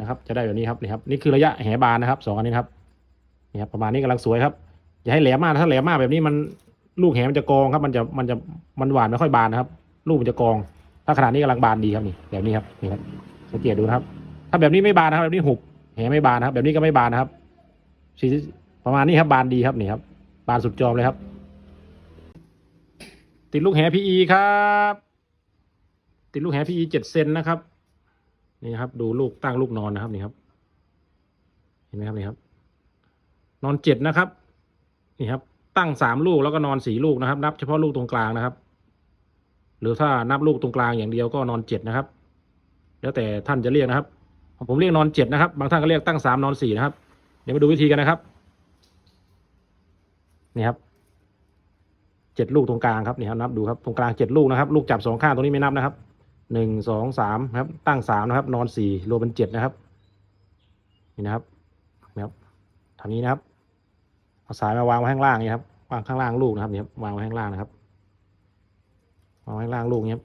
นะครับ จะได้แบบนี้ครับนี่ครับนี่คือระยะแหบานนะครับสองอันนี้ครับนี่ครับประมาณนี้กำลังสวยครับอย่าให้แหลมมากถ้าแหลมมากแบบนี้มันลูกแหมันจะกองครับ มันจะมันจะมันหวานไม่ค่อยบานนะครับ ลูกมันจะกอง ถ้าขนาดนี้กำลังบานดีครับนี่แบบนี้ครับนี่ครับสังเกตดูนะครับ ถ้าแบบนี้ไม่บานนะครับแบบนี้หุบแหไม่บานนะครับ แบบนี้ก็ไม่บานนะครับสีประมาณนี้ครับบานดีครับนี่ครับ บานสุดจอมเลยครับ ติดลูกแหพีอีครับ ติดลูกแหพีอีเจ็ดเซนนะครับ นี่นะครับ ดูลูกตั้งลูกนอนนะครับนี่ครับ เห็นไหมครับนี่ครับ นอนเจ็ดนะครับ นี่ครับ ตั้งสามลูกแล้วก็นอนสี่ลูกนะครับ นับเฉพาะลูกตรงกลางนะครับ หรือถ้านับลูกตรงกลางอย่างเดียวก็นอนเจ็ดนะครับ แล้วแต่ท่านจะเรียกนะครับผมเรียกนอนเจ็ดนะครับ บางท่านก็เรียกตั้งสามนอนสี่นะครับ เดี๋ยวมาดูวิธีกันนะครับ นี่ครับเจ็ดลูกตรงกลางครับนี่ครับนับดูครับตรงกลางเจ็ดลูกนะครับ ลูกจับสองข้างตรงนี้ไม่นับนะครับ หนึ่งสองสามครับ ตั้งสามนะครับ นอนสี่รวมเป็นเจ็ดนะครับ นี่นะครับนะครับทำนี้นะครับเอาสายมาวางไว้ข้างล่างนี่ครับวางข้างล่างลูกนะครับนี่ครับวางไว้ข้างล่างนะครับวางไว้ข้างล่างลูกนี้ครับ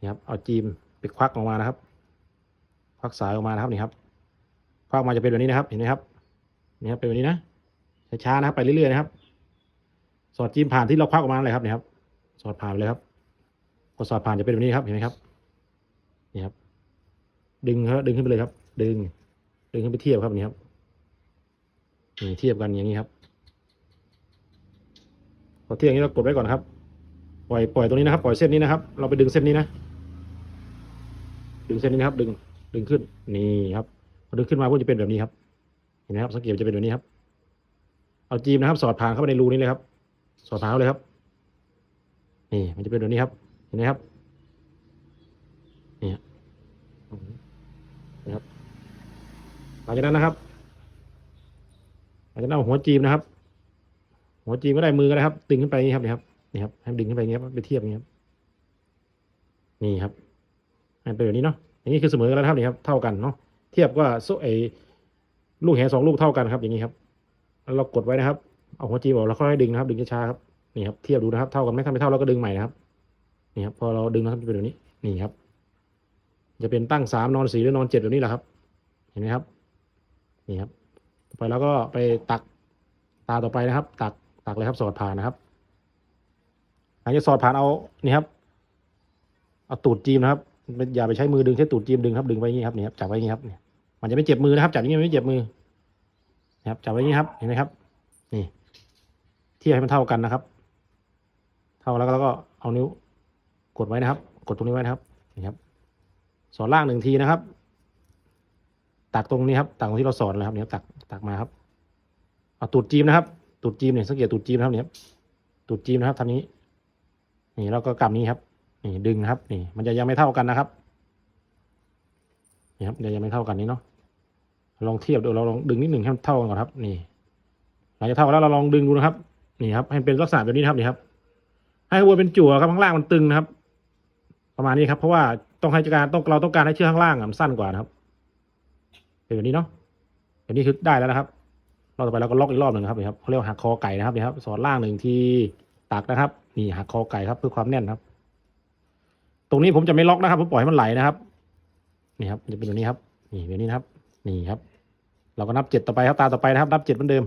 นี่ครับเอาจีมไปควักออกมานะครับ ควักสายออกมานะครับนี่ครับควักมาจะเป็นแบบนี้นะครับ เห็นไหมครับนี่ครับเป็นแบบนี้นะช้าๆนะครับ ไปเรื่อยๆนะครับ สอดจีมผ่านที่เราควักออกมาเลยครับนี่ครับ สอดผ่านเลยครับ อสอดผ่านจะเป็นแบบนี้ครับเห็นไหมครับนี่ครับ ดึงครับดึงขึ้นไปเลยครับ ดึง ดึงขึ้นไปเทียบครับนี่ครับนี่เทียบกันอย่างนี้ครับพอเทียบอย่างนี้เรากดไว้ก่อนครับ ปล่อยปล่อยตรงนี้นะครับ ปล่อยเส้นนี้นะครับ เราไปดึงเส้นนี้นะดึงเส้นนี้นะครับ ดึงดึงขึ้นนี่ครับพอดึงขึ้นมาก็จะเป็นแบบนี้ครับ เห็นไหมครับสังเกตจะเป็นแบบนี้ครับ เอาจีมนะครับ สอดผ่านเข้าไปในรูนี้เลยครับ สอดผ่านเลยครับ นี่มันจะเป็นแบบนี้ครับ ห็นไหมครับนี่ครับนะครับหลังจากนั้นนะครับหลังจากนั้นเอาหัวจีมนะครับ หัวจีมก็ได้มือก็ได้ครับ ดึงขึ้นไปนี้ครับนี่ครับนี่ครับให้มันดึงขึ้นไปนี้ครับไปเทียบอย่างนี้ครับ นี่ครับให้เป็นแบบนี้เนาะอย่างนี้คือเสมอกันแล้วนะครับนี่ครับ เท่ากันเนาะเทียบก็โซไอลูกแหสองลูกเท่ากันครับ อย่างนี้ครับแล้วเรากดไว้นะครับ เอาหัวจีมออกแล้วค่อยดึงนะครับ ดึงช้าๆครับนี่ครับเทียบดูนะครับ เท่ากันไหมถ้าไม่เท่าเราก็ดึงใหม่นะครับ นี่ครับพอเราดึงนะครับจะเป็นแบบนี้นี่ครับ จะเป็นตั้งสามนอนสี่หรือนอนเจ็ดแบบนี้แหละครับ เห็นไหมครับนี่ครับต่อไปแล้วก็ไปตักตาต่อไปนะครับ ตักตักเลยครับสอดผ่านนะครับหลังจากสอดผ่านเอานี่ครับเอาตูดจีมนะครับอย่าไปใช้มือดึงใช้ตูดจีมดึงครับดึงไว้อย่างนี้ครับนี่ครับจับไว้อย่างนี้ครับเนี่ยมันจะไม่เจ็บมือนะครับจับอย่างนี้ไม่เจ็บมือนะครับจับไว้อย่างนี้ครับเห็นไหมครับ นี่เทียบให้มันเท่ากันนะครับ เท่าแล้วก็แล้วก็เอานิ้ว กดไว้นะครับ กดตรงนี้ไว้นะครับนี่ครับ สอดล่างหนึ่งทีนะครับ ตักตรงนี้ครับตักตรงที่เราสอนนะครับเนี่ยตักตักมาครับเอาตูดจีมนะครับ ตูดจีมเนี่ยสังเกตตูดจีมนะครับเนี่ยตูดจีมนะครับทำนี้ นี่แล้วก็กำนี้ครับ นี่ดึงนะครับ นี่ มันจะยังไม่เท่ากันนะครับนี่ครับเดี๋ยวยังไม่เท่ากันนี้เนาะลองเทียบดูเราลองดึงนิดหนึ่งให้มันเท่ากันก่อนครับ นี่หลังจากเท่ากันแล้วเราลองดึงดูนะครับ นี่ครับให้เป็นลักษณะแบบนี้ครับนี่ครับ ให้วัวเป็นจั่วครับข้างล่างมันตึงนะครับ ประมาณนี้ครับ เพราะว่าต้องให้การต้องเราต้องการให้เชือกข้างล่างอะมันสั้นกว่านะครับเป็นแบบนี้เนาะแบบนี้คือได้แล้วนะครับรอบต่อไปเราก็ล็อกอีกรอบหนึ่งครับนี่ครับเขาเรียกว่าหักคอไก่นะครับนี่ครับ สอดล่างหนึ่งทีตักนะครับ นี่หักคอไก่ครับ เพื่อความแน่นครับ ตรงนี้ผมจะไม่ล็อกนะครับผมปล่อยให้มันไหลนะครับ นี่ครับจะเป็นแบบนี้ครับ นี่แบบนี้นะครับ นี่ครับ เราก็นับเจ็ดต่อไปครับตาต่อไปนะครับ นับเจ็ดเหมือนเดิม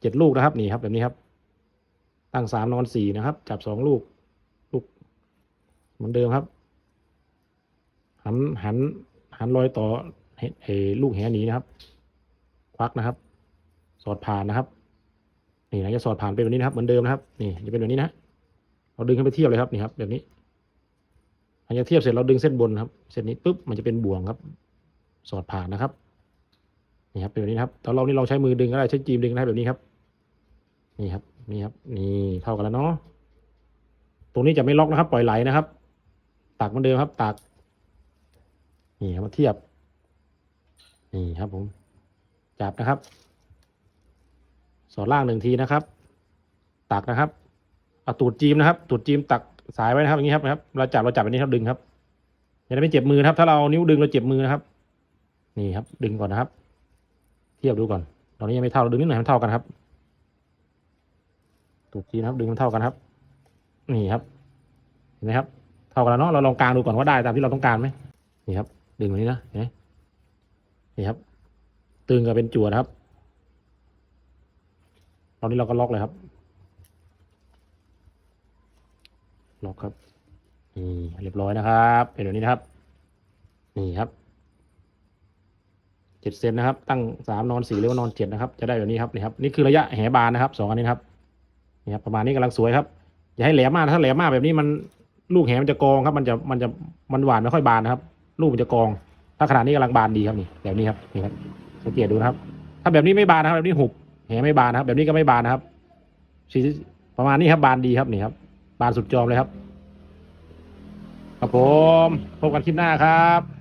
เจ็ดลูกนะครับ นี่ครับ แบบนี้ครับ ตั้งสามนอนสี่นะครับ จับสองลูกลูกเหมือนเดิมครับ หันหันหันรอยต่อเห็นเอลูกแหหนีนะครับ ควักนะครับ สอดผ่านนะครับ นี่นะจะสอดผ่านเป็นแบบนี้นะครับ เหมือนเดิมนะครับ นี่จะเป็นแบบนี้นะเราดึงขึ้นไปเทียบเลยครับนี่ครับ แบบนี้หลังจากเทียบเสร็จเราดึงเส้นบนครับ เส้นนี้ปุ๊บมันจะเป็นบ่วงครับ สอดผ่านนะครับนี่ครับเป็นแบบนี้ครับตอนเรานี่เราใช้มือดึงก็ได้ใช้จีมดึงได้แบบนี้ครับ นี่ครับ นี่ครับ นี่เท่ากันแล้วเนาะตรงนี้จะไม่ล็อกนะครับ ปล่อยไหลนะครับตักเหมือนเดิมครับตัก นี่ครับมาเทียบ นี่ครับผม จับนะครับ สอดล่างหนึ่งทีนะครับ ตักนะครับเอาตูดจีมนะครับตูดจีมตักสายไว้นะครับอย่างนี้ครับนะครับ เราจับเราจับแบบนี้ครับดึงครับอย่าได้ไม่เจ็บมือครับ ถ้าเรานิ้วดึงเราเจ็บมือนะครับ นี่ครับ ดึงก่อนนะครับ เทียบดูก่อน ตอนนี้ยังไม่เท่าเราดึงนิดหน่อยให้มันเท่ากันครับตูดจีมครับ ดึงมันเท่ากันครับ นี่ครับ เห็นไหมครับ เท่ากันแล้วเนาะเราลองกางดูก่อนว่าได้ตามที่เราต้องการไหมนี่ครับ ดึงแบบนี้นะเห็นไหมนี่ครับ ตึงกับเป็นจั่วนะครับ ตอนนี้เราก็ล็อกเลยครับ ล็อกครับนี่เรียบร้อยนะครับเป็นแบบนี้นะครับ นี่ครับเจ็ดเซนนะครับ ตั้งสามนอนสี่หรือว่านอนเจ็ดนะครับ จะได้แบบนี้ครับนี่ครับนี่คือระยะแหบานนะครับสองอันนี้ครับนี่ครับประมาณนี้กำลังสวยครับอย่าให้แหลมมากถ้าแหลมมากแบบนี้มันลูกแหมันจะกองครับ มันจะมันจะมันหวานไม่ค่อยบานนะครับ ลูกมันจะกอง ถ้าขนาดนี้กำลังบานดีครับนี่แบบนี้ครับนี่ครับสังเกตดูนะครับ ถ้าแบบนี้ไม่บานนะครับแบบนี้หุบแหไม่บานนะครับ แบบนี้ก็ไม่บานนะครับสีประมาณนี้ครับบานดีครับนี่ครับ บานสุดจอมเลยครับครับผมพบกันคลิปหน้าครับ